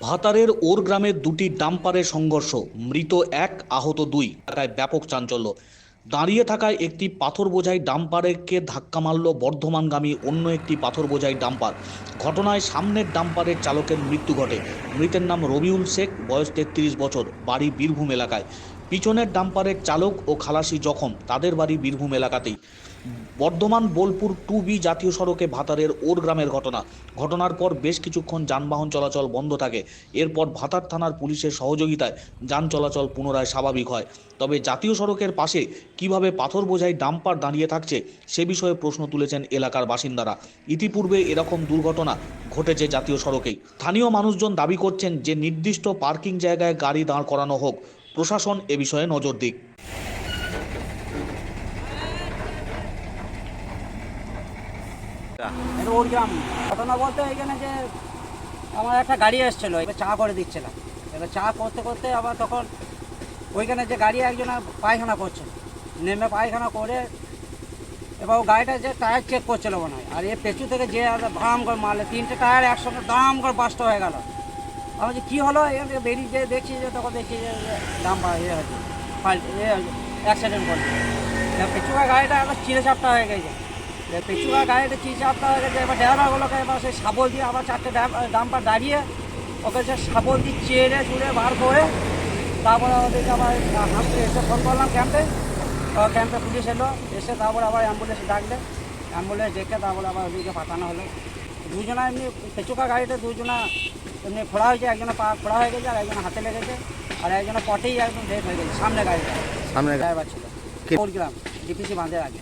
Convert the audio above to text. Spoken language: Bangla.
ভাতারের ওর গ্রামে দুটি ডাম্পারের সংঘর্ষ, মৃত এক, আহত দুই। এলাকায় ব্যাপক চাঞ্চল্য। দাঁড়িয়ে থাকায় একটি পাথর বোঝাই ডাম্পারকে ধাক্কা মারল বর্ধমানগামী অন্য একটি পাথর বোঝাই ডাম্পার। ঘটনায় সামনের ডাম্পারের চালকের মৃত্যু ঘটে। মৃতের নাম রবিউল শেখ, বয়স তেত্রিশ বছর, বাড়ি বীরভূম এলাকায়। পিছনের ডাম্পারের চালক ও খালাসি জখম তাদের বাড়ি বীরভূম এলাকাতেই। বর্ধমান বোলপুর টু বি জাতীয় সড়কে ভাতারের ওর গ্রামের ঘটনা। ঘটনার পর বেশ কিছুক্ষণ যানবাহন চলাচল বন্ধ থাকে। এরপর ভাতার থানার পুলিশের সহযোগিতায় যান চলাচল পুনরায় স্বাভাবিক হয়। তবে জাতীয় সড়কের পাশে কীভাবে পাথর বোঝাই ডাম্পার দাঁড়িয়ে থাকছে, সে বিষয়ে প্রশ্ন তুলেছেন এলাকার বাসিন্দারা। ইতিপূর্বে এরকম দুর্ঘটনা ঘটেছে জাতীয় সড়কেই। স্থানীয় মানুষজন দাবি করছেন যে নির্দিষ্ট পার্কিং জায়গায় গাড়ি দাঁড় করানো হোক। প্রশাসন এ বিষয়ে নজর দিক। গ্রাম ঘটনা বলতে যে আমার একটা গাড়ি এসেছিল, এবার চা করে দিচ্ছিলাম। এবার চা করতে করতে আবার তখন ওইখানে যে গাড়ি একজন পায়খানা করছিল নেমে পায়খানা করে এবার ও গাড়িটা যে টায়ার চেক করছিল মনে হয়। আর এ পেছু থেকে যে ভাম করে মারলে, তিনটে টায়ার একসঙ্গে দাম করে বাস্ট হয়ে গেল। আমার কী হলো? এখান বেরিয়ে যে দেখছি যে তখন দেখছি যে দাম ইয়ে হয়েছে ফাল্ট ইয়ে অ্যাক্সিডেন্ট করছে। পেছুকা গাড়িটা একবার চিড়ে চাপটা হয়ে গেছে। পেছুকা গাড়িটা চিড়ে চাপটা হয়ে গেছে, এবার ড্রাইভারগুলোকে এবার সেই শাবল দিয়ে আবার চারটে ডাম্পার দাঁড়িয়ে ওকে সে শাবল দিয়ে চেড়ে চুড়ে বার করে তারপরে ওদেরকে আবার হাসতে এসে ফোন করলাম ক্যাম্পে ক্যাম্পে পুলিশ এলো, এসে তারপরে আবার অ্যাম্বুলেন্স ডাকলে। অ্যাম্বুলেন্স ডেকে তারপরে আবার ওদিকে পাঠানো হলো। দুজনা এমনি পেচুকা গাড়িতে দুজনা এমনি খোড়া হয়েছে একজনের পা খোড়া হয়ে গেছে আর একজন হাতে লেগেছে আর একজনের পটেই একদম ডেট হয়ে গেছে সামনে গাড়িটা। সামনে গাড়ি ড্রাইভার ছিল। গ্রাম ডিপিসি বাঁধের আগে।